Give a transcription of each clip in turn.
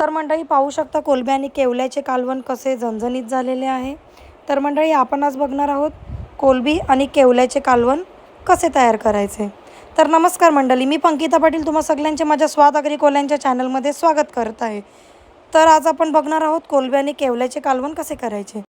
तर मंडळी पाहू शकता कोलबे आणि केवल्याचे कालवण कसे झणझणीत झालेले आहे. तर मंडळी आपण आज बघणार आहोत कोलंबी आणि केवल्याचे कालवण कसे तयार करायचे. तर नमस्कार मंडळी मी पंकिता पाटील तुम्हा सगळ्यांचे माझ्या स्वाद अग्री कोल्यांच्या चॅनलमध्ये स्वागत करत आहे. तर आज आपण बघणार आहोत कोलबे आणि केवल्याचे कालवण कसे करायचे.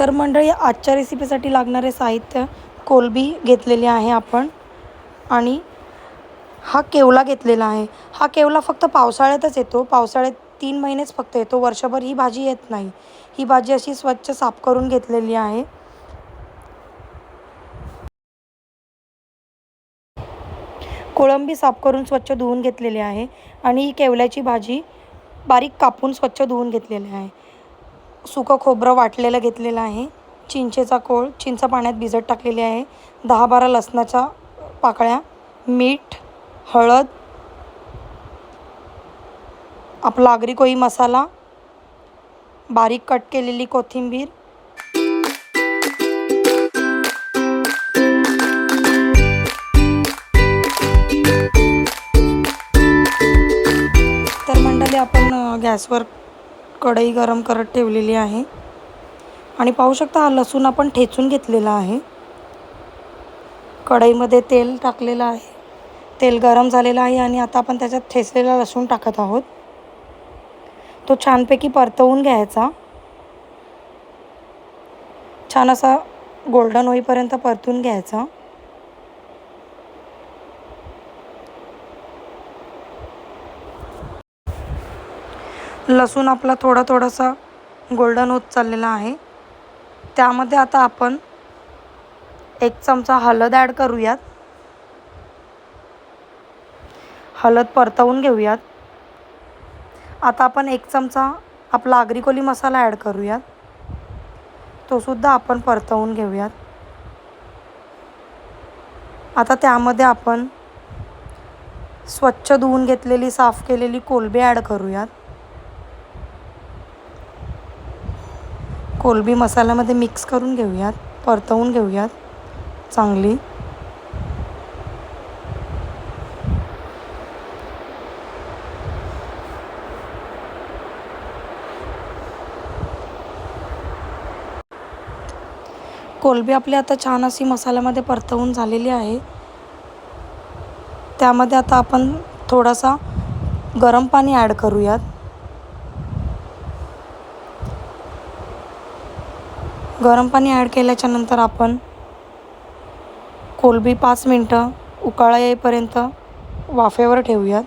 तर मंडळी आजच्या रेसिपीसाठी लागणारे साहित्य कोलबी घेतलेली आहे आपण. आणि हा केवला घेतलेला आहे. हा केवला फक्त पावसाळ्यातच येतो. पावसाळ्यात तीन महिनेच फक्त येतो. वर्षभर ही भाजी येत नाही. ही भाजी अशी स्वच्छ साफ करून घेतलेली आहे. कोळंबी साफ करून स्वच्छ धुवून घेतलेली आहे. आणि ही केवल्याची भाजी बारीक कापून स्वच्छ धुवून घेतलेली आहे. सुकं खोबरं वाटलेलं घेतलेलं आहे. चिंचेचा कोळ चिंच पाण्यात भिजत टाकलेली आहे. दहा बारा लसणाच्या पाकळ्या मीठ हळद आपला आगरी कोळी मसाला बारीक कट केलेली कोथिंबीर. तर मंडळी आपण गॅसवर कढई गरम करत ठेवलेली आहे. आणि पाहू शकता हा लसूण आपण ठेचून घेतलेला आहे. कढईमध्ये तेल टाकलेलं आहे. तेल गरम झालेलं आहे आणि आता आपण त्याच्यात ठेचलेला लसूण टाकत आहोत. तो छानपैकी परतवून घ्यायचा. छान असा गोल्डन होईपर्यंत परतून घ्यायचा. लसूण आपला थोडा थोडासा गोल्डन होत चाललेला आहे. त्यामध्ये आता आपण एक चमचा हळद ॲड करूयात. हळद परतवून घेऊयात. आता आपण एक चमचा आपला आगरी कोली मसाला ॲड करूयात. तो सुद्धा आपण परतवून घेऊयात. आता त्यामध्ये आपण स्वच्छ धुवून घेतलेली साफ केलेली कोलबी ॲड करूयात. कोलबी मसाल्यामध्ये मिक्स करून घेऊयात परतवून घेऊयात चांगली. कोलबी आपली आता छान अशी मसाल्यामध्ये परतवून झालेली आहे. त्यामध्ये आता आपण थोडासा गरम पाणी ॲड करूयात. गरम पाणी ॲड केल्याच्यानंतर आपण कोलबी पाच मिनटं उकाळा येईपर्यंत वाफेवर ठेवूयात.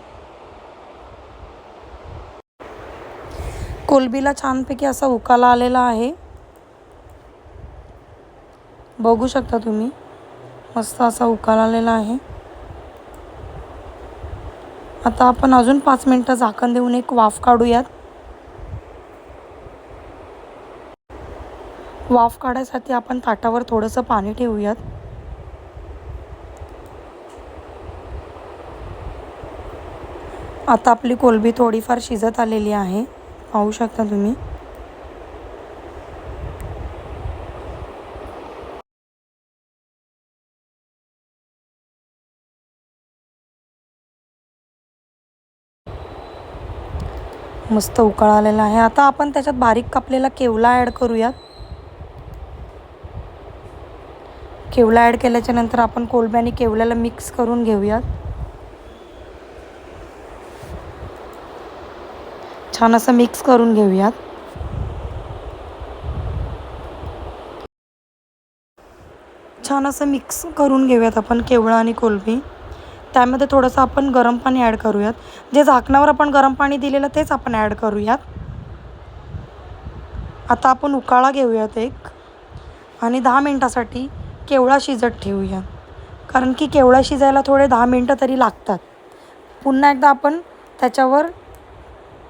कोलबीला छानपैकी असा उकाला आलेला आहे. बघू शकता तुम्ही मस्त असा उकाला आलेला आहे. आता आपण अजून पाच मिनटं झाकण देऊन एक वाफ काढूयात. वाफ काढायसाठी आपण ताटावर थोडंसं पाणी ठेवूयात. आता आपली कोलबी थोडीफार शिजत आलेली आहे. पाहू शकता तुम्ही. मस्त उकाळा आलेला आहे. आता आपण त्याच्यात बारीक कापलेला केवला ॲड करूयात. केवला ॲड केल्याच्यानंतर आपण कोलंबी आणि केवल्याला मिक्स करून घेऊयात. छान असं मिक्स करून घेऊयात. छान असं मिक्स करून घेऊयात आपण केवळा आणि कोलबी. त्यामध्ये थोडंसं आपण गरम पाणी ॲड करूयात. जे झाकणावर आपण गरम पाणी दिलेलं तेच आपण ॲड करूयात. आता आपण उकाळा घेऊयात एक. आणि दहा मिनटासाठी केवळा शिजत ठेवूया? कारण की केवळा शिजायला थोडे दहा मिनटं तरी लागतात. पुन्हा एकदा आपण त्याच्यावर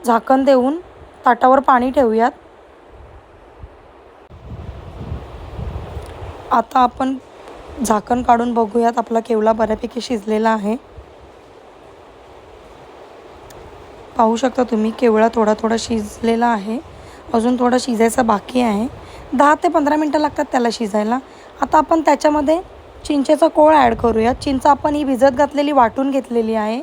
झाकण देऊन ताटावर पाणी ठेवूयात. आता आपण झाकण काढून बघूयात आपला केवला बऱ्यापैकी शिजलेला आहे. पाहू शकता तुम्ही केवळा थोडा थोडा शिजलेला आहे. अजून थोडं शिजायचं बाकी आहे. दहा ते पंधरा मिनटं लागतात त्याला शिजायला. आता आपण त्याच्यामध्ये चिंचेचा कोळ ॲड करूयात. चिंच आपण ही भिजत घातलेली वाटून घेतलेली आहे.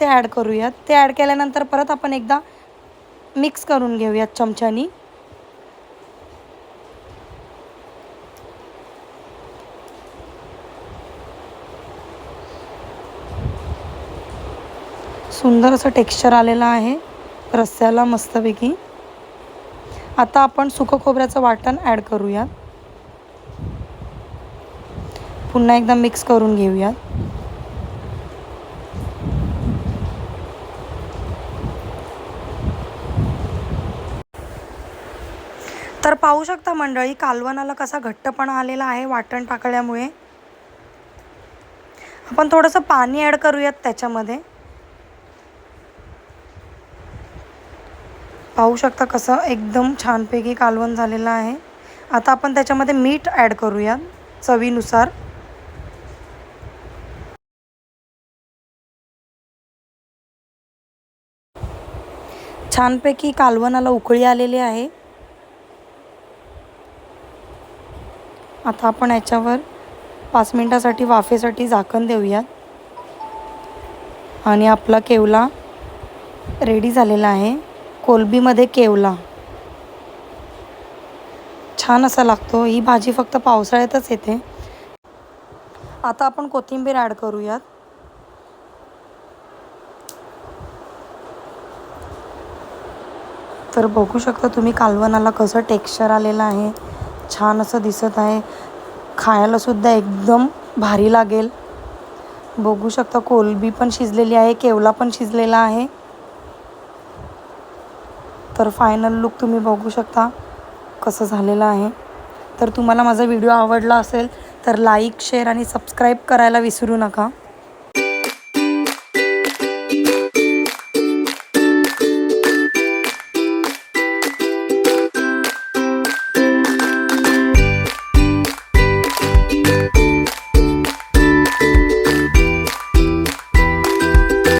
ते ॲड करूयात. ते ॲड केल्यानंतर परत आपण एकदा मिक्स करून घेऊयात चमच्यानी. सुंदर असं टेक्स्चर आलेलं आहे रस्स्याला मस्तपैकी. आता आपण सुकं खोबऱ्याचं वाटण ॲड करूयात. पुन्हा एकदा मिक्स करून घेऊयात. तर पाहू शकता मंडळी कालवणाला कसा घट्टपणा आलेला आहे वाटण टाकल्यामुळे. आपण थोडंसं पाणी ॲड करूयात त्याच्यामध्ये. पाहू शकता कसं एकदम छानपैकी कालवण झालेलं आहे. आता आपण त्याच्यामध्ये मीठ ॲड करूयात चवीनुसार. छानपैकी कालवणाला उकळी आलेली आहे. आता आपण याच्यावर पाच मिनटासाठी वाफेसाठी झाकण देऊयात. आणि आपला केवला रेडी झालेला आहे. कोलबीमध्ये केवला. छान असा लागतो. ही भाजी फक्त पावसाळ्यातच येते. आता आपण कोथिंबीर ॲड करूयात. तर बघू शकता तुम्ही कालवणाला कसं टेक्स्चर आलेलं आहे. छान असं दिसत आहे. खायलासुद्धा एकदम भारी लागेल. बघू शकता कोलबी पण शिजलेली आहे केवला पण शिजलेला आहे. तर फायनल लुक तुम्ही बघू शकता कसं झालेलं आहे. तर तुम्हाला माझा व्हिडिओ आवडला असेल तर लाईक शेअर आणि सबस्क्राईब करायला विसरू नका.